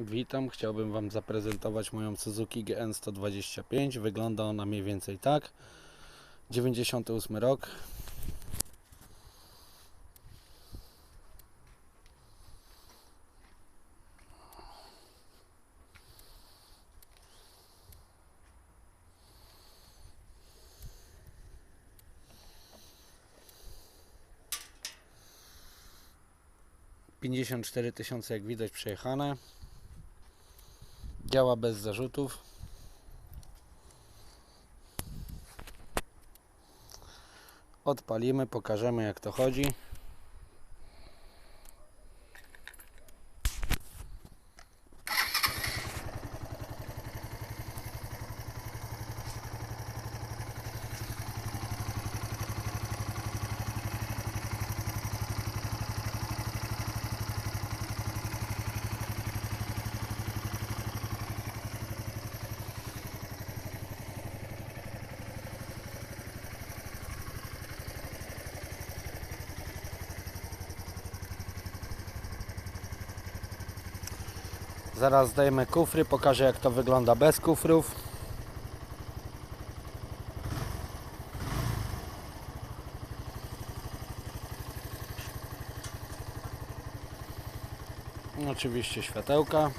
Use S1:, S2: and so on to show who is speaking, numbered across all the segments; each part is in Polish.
S1: Witam, chciałbym Wam zaprezentować moją Suzuki GN 125. Wygląda ona mniej więcej tak. 98 rok. Pięćdziesiąt cztery tysiące, jak widać, przejechane. Działa bez zarzutów. Odpalimy, pokażemy jak to chodzi. Zaraz zdejmę kufry, pokażę jak to wygląda bez kufrów. Oczywiście światełka.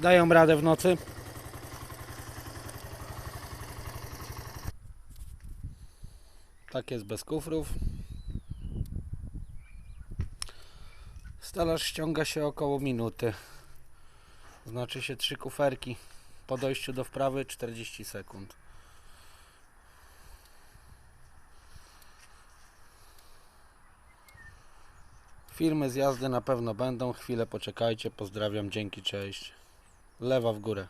S1: Dają radę w nocy. Tak jest bez kufrów. Stelaż ściąga się około minuty. Znaczy się trzy kuferki. Po dojściu do wprawy 40 sekund. Filmy z jazdy na pewno będą. Chwilę poczekajcie. Pozdrawiam, dzięki, cześć. Lewa w górę.